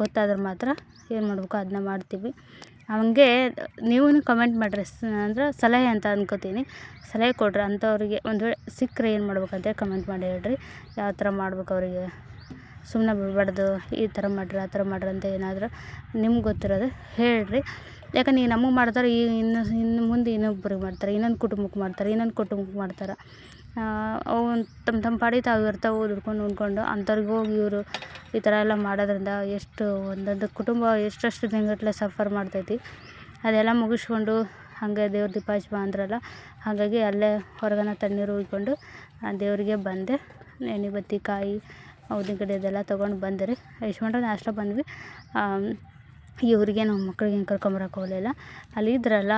ಗೊತ್ತಾದ್ರೆ ಮಾತ್ರ ಏನು ಮಾಡಬೇಕು ಅದನ್ನ ಮಾಡ್ತೀವಿ. ಹಂಗೆ ನೀವು ಕಮೆಂಟ್ ಮಾಡಿರಿ. ಅಂದ್ರೆ ಸಲಹೆ ಅಂತ ಅಂದ್ಕೋತೀನಿ ಸಲಹೆ ಕೊಡಿರಿ. ಅಂಥವ್ರಿಗೆ ಒಂದು ವೇಳೆ ಸಿಕ್ಕರೆ ಏನು ಮಾಡ್ಬೇಕಂತೇಳಿ ಕಮೆಂಟ್ ಮಾಡಿ ಹೇಳ್ರಿ. ಯಾವ ಥರ ಮಾಡ್ಬೇಕು ಅವರಿಗೆ? ಸುಮ್ಮನೆ ಬಿಡಬಾರ್ದು. ಈ ಥರ ಮಾಡಿರಿ, ಆ ಥರ ಮಾಡ್ರಿ ಅಂತ ಏನಾದರೂ ನಿಮ್ಗೆ ಗೊತ್ತಿರೋದು ಹೇಳ್ರಿ. ಯಾಕಂದ್ರೆ ಈಗ ನಮಗೆ ಮಾಡ್ತಾರೆ ಈಗ ಇನ್ನು ಇನ್ನು ಮುಂದೆ ಇನ್ನೊಬ್ರಿಗೆ ಮಾಡ್ತಾರೆ, ಇನ್ನೊಂದು ಕುಟುಂಬಕ್ಕೆ ಮಾಡ್ತಾರೆ, ಇನ್ನೊಂದು ಕುಟುಂಬಕ್ಕೆ ಮಾಡ್ತಾರೆ. ಅವು ತಮ್ಮ ತಮ್ಮ ಪಾಡಿ ತಾವು ಇರ್ತಾವೆ ದುಡ್ಕೊಂಡು ಉಣ್ಕೊಂಡು ಅಂಥವ್ರಿಗೆ ಹೋಗಿ ಇವರು ಈ ಥರ ಎಲ್ಲ ಮಾಡೋದ್ರಿಂದ ಎಷ್ಟು ಒಂದೊಂದು ಕುಟುಂಬ ಎಷ್ಟೆಷ್ಟು ದಿನಗಟ್ಟಲೆ ಸಫರ್ ಮಾಡ್ತೈತಿ. ಅದೆಲ್ಲ ಮುಗಿಸ್ಕೊಂಡು ಹಾಗೆ ದೇವ್ರ ದೀಪ ಹಚ್ಚಿ ಬಾ ಅಂದ್ರಲ್ಲ, ಹಾಗಾಗಿ ಅಲ್ಲೇ ಹೊರಗನ ತಣ್ಣೀರು ಉಯ್ಕೊಂಡು ಆ, ದೇವರಿಗೆ ಬಂದೆ. ಎಣ್ಣೆ ಬತ್ತಿ, ಕಾಯಿ ಊದಿನ ಕಡೆ ಅದೆಲ್ಲ ತೊಗೊಂಡು ಬಂದೆ ರೀ ನಾಷ್ಟ ಬಂದ್ವಿ. ಇವ್ರಿಗೆ ನಮ್ಮ ಮಕ್ಳಿಗೆ ಕರ್ಕೊಂಬರಕ್ಕೆ ಹೋಗಲಿಲ್ಲ. ಅಲ್ಲಿ ಇದ್ರಲ್ಲ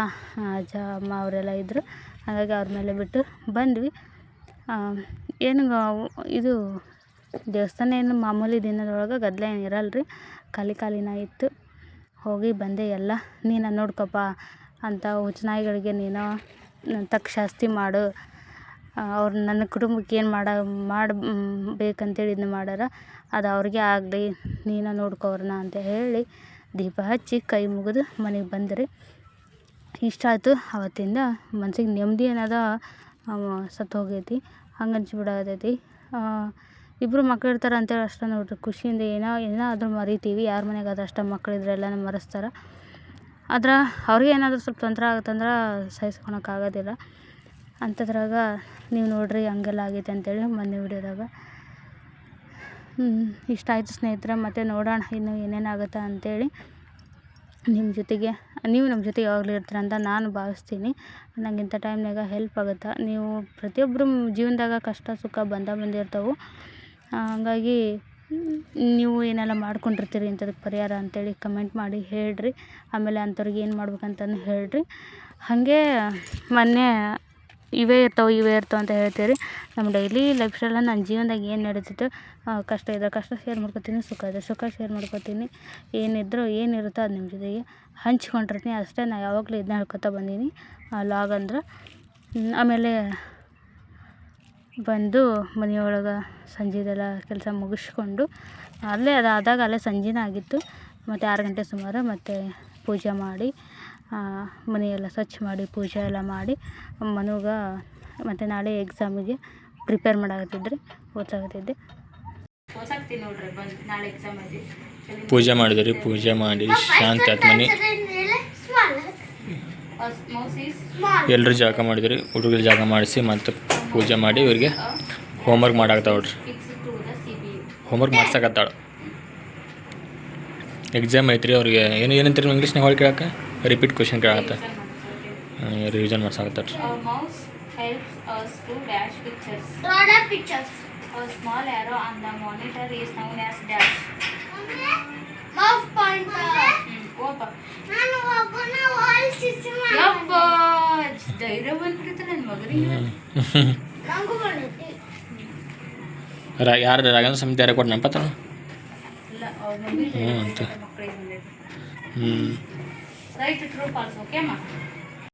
ಅಜ್ಜ, ಅಮ್ಮ ಅವರೆಲ್ಲ ಇದ್ದರು ಹಾಗಾಗಿ ಅವ್ರ ಮೇಲೆ ಬಿಟ್ಟು ಬಂದ್ವಿ. ಏನು ಇದು ದೇವಸ್ಥಾನ ಏನು ಮಾಮೂಲಿ ದಿನದೊಳಗೆ ಗದ್ದಲ ಏನು ಇರಲ್ಲ ರೀ ಖಾಲಿ ಖಾಲಿನ ಇತ್ತು. ಹೋಗಿ ಬಂದೆ ಎಲ್ಲ. ನೀನು ನೋಡ್ಕೊಪ್ಪ ಅಂತ ಹುಚ್ಚು ನಾಯಿಗಳಿಗೆ ನೀನು ತಕ್ಕ ಶಾಸ್ತಿ ಮಾಡು ಅವ್ರು ನನ್ನ ಕುಟುಂಬಕ್ಕೆ ಏನು ಮಾಡ, ಮಾಡಿ ಬೇಕಂತೇಳಿ ಇದನ್ನ ಮಾಡ್ಯಾರ ಅದು ಅವ್ರಿಗೆ ಆಗಲಿ, ನೀನು ನೋಡ್ಕೊ ಅಂತ ಹೇಳಿ ದೀಪ ಹಚ್ಚಿ ಕೈ ಮುಗಿದು ಮನೆಗೆ ಬಂದ್ರಿ. ಇಷ್ಟ ಆಯಿತು ಆವತ್ತಿಂದ ಮನ್ಸಿಗೆ ನೆಮ್ಮದಿ ಅನ್ನೋದು ಸತ್ತು ಹೋಗೈತಿ, ಹಂಗೆ ಅನ್ಸ್ಬಿಡತೈತಿ. ಇಬ್ಬರು ಮಕ್ಳು ಇರ್ತಾರೆ ಅಂತೇಳಿ ಅಷ್ಟೇ ನೋಡಿರಿ, ಖುಷಿಯಿಂದ ಏನೋ ಏನಾದರೂ ಮರಿತೀವಿ, ಯಾರ ಮನೆಗಾದ್ರೂ ಅಷ್ಟೇ ಮಕ್ಳಿದ್ರೆ ಎಲ್ಲನೂ ಮರೆಸ್ತಾರೆ. ಆದ್ರೆ ಅವ್ರಿಗೆ ಏನಾದರೂ ಸ್ವಲ್ಪ ತೊಂದರೆ ಆಗುತ್ತಂದ್ರೆ ಸಹಿಸ್ಕೊಳಕ್ಕಾಗೋದಿಲ್ಲ ಅಂಥದ್ರಾಗ ನೀವು ನೋಡಿರಿ ಹಂಗೆಲ್ಲ ಆಗೈತೆ ಅಂತೇಳಿ ಮೊನ್ನೆ ವಿಡಿಯೋದಾಗ. ಇಷ್ಟ ಆಯಿತು ಸ್ನೇಹಿತರೆ, ಮತ್ತು ನೋಡೋಣ ಇನ್ನು ಏನೇನಾಗುತ್ತೆ ಅಂತೇಳಿ. ನಿಮ್ಮ ಜೊತೆಗೆ, ನೀವು ನಮ್ಮ ಜೊತೆ ಯಾವಾಗಲೂ ಇರ್ತೀರ ಅಂತ ನಾನು ಭಾವಿಸ್ತೀನಿ. ನಂಗೆ ಇಂಥ ಟೈಮ್ನಾಗ ಹೆಲ್ಪ್ ಆಗುತ್ತೆ? ನೀವು ಪ್ರತಿಯೊಬ್ಬರು ಜೀವನದಾಗ ಕಷ್ಟ, ಸುಖ, ಬಂದ ಬಂದಿರ್ತವೆ ಹಂಗಾಗಿ ನೀವು ಏನೆಲ್ಲ ಮಾಡ್ಕೊಂಡಿರ್ತೀರಿ ಇಂಥದಕ್ಕೆ ಪರಿಹಾರ ಅಂತೇಳಿ ಕಮೆಂಟ್ ಮಾಡಿ ಹೇಳ್ರಿ. ಆಮೇಲೆ ಅಂಥವ್ರಿಗೆ ಏನು ಮಾಡ್ಬೇಕಂತಂದು ಹೇಳ್ರಿ. ಹಾಗೆ ಮೊನ್ನೆ ಇವೇ ಇರ್ತಾವೆ ಇವೇ ಇರ್ತಾವೆ ಅಂತ ಹೇಳ್ತೀವಿ ರೀ ನಮ್ಮ ಡೈಲಿ ಲೈಫ್ ಸ್ಟೈಲ ನನ್ನ ಜೀವನದಾಗ ಏನು ನಡೀತಿತ್ತು ಕಷ್ಟ ಇದ್ರೆ ಕಷ್ಟ ಶೇರ್ ಮಾಡ್ಕೊತೀನಿ, ಸುಖ ಇದ್ರೆ ಸುಖ ಶೇರ್ ಮಾಡ್ಕೊತೀನಿ. ಏನಿದ್ರು ಏನಿರುತ್ತೋ ಅದು ನಿಮ್ಮ ಜೊತೆಗೆ ಹಂಚ್ಕೊಂಡಿರ್ತೀನಿ. ಅಷ್ಟೇ ನಾ ಯಾವಾಗಲೂ ಇದನ್ನ ಹೇಳ್ಕೊತಾ ಬಂದೀನಿ. ಲಾಗ್ ಅಂದ್ರೆ ಆಮೇಲೆ ಬಂದು ಮನೆಯೊಳಗೆ ಸಂಜೆದೆಲ್ಲ ಕೆಲಸ ಮುಗಿಸ್ಕೊಂಡು, ಅಲ್ಲೇ ಅದಾದಾಗ ಅಲ್ಲೇ ಸಂಜೆನೇ ಆಗಿತ್ತು. ಮತ್ತು ಆರು ಗಂಟೆ ಸುಮಾರು, ಮತ್ತು ಪೂಜೆ ಮಾಡಿ ಮನೆಯೆಲ್ಲ ಸ್ವಚ್ಛ ಮಾಡಿ ಪೂಜೆ ಎಲ್ಲ ಮಾಡಿ ಮನುಗೆ ಮತ್ತು ನಾಳೆ ಎಕ್ಸಾಮಿಗೆ ಪ್ರಿಪೇರ್ ಮಾಡಾಕತ್ತಿದ್ರಿ ಓದ್ಸಾಕತ್ತಿದ್ದೆ. ಓದ್ಸಾಕತ್ತೀನಿ ನೋಡ್ರಿ ಬಂದು ನಾಳೆ ಎಕ್ಸಾಮ್ ಐತಿ ಪೂಜೆ ಮಾಡಿದ್ರಿ ಪೂಜೆ ಮಾಡಿ ಶಾಂತಿ ಆಯ್ತು ಮನೆ. ಎಲ್ಲರೂ ಜಾಗ ಮಾಡಿದ್ರಿ ಹುಡುಗರು ಜಾಗ ಮಾಡಿಸಿ ಮತ್ತು ಪೂಜೆ ಮಾಡಿ ಇವ್ರಿಗೆ ಹೋಮ್ವರ್ಕ್ ಮಾಡಾಕ್ತಾವ ನೋಡ್ರಿ. ಹೋಮ್ವರ್ಕ್ ಮಾಡ್ಸಕತ್ತಾಳು. ಎಕ್ಸಾಮ್ ಐತ್ರಿ ಅವ್ರಿಗೆ. ಏನು ಏನಂತೀರಿ ಇಂಗ್ಲೀಷ್ನಾಗ ಹೇಳಿ ಕೇಳಕ್ಕೆ? ರಿಪೀಟ್ ಕ್ವಶನ್ ಕೇಳತ್ತೆ ರಿವಿಷನ್ ಮಾಡ್ಸಾಕತ್ತಾರ. Our mouse helps us to dash pictures. Draw the pictures. A small arrow on the monitor is known as dash. Mouse pointer. ಓಪ. ನಾನು ಒಬ್ಬನ ವಾಲ್ ಸಿಸ್ಟಮ್ ಯಪ್ಪ ಧೈರ್ಯ ಬಂದ್ಬಿಡ್ತು ನನ್ನ ಮಗನಿಗೆ. [laughs] ನಂಗೂ ಬಂದೈತಿ ರಾ ಯಾರು ರಾಘವೇಂದ್ರ ಸಮಿತಿ ಯಾರು ಕೊಟ್ಟು ಮಮ್ಮಿ ಹ್ಞೂ ಅಂತ. ಹ್ಞೂ ರೈಟ್ ಟ್ರೂ ಫಾಲ್ಸ್ ಓಕೆ ಅಮ್ಮ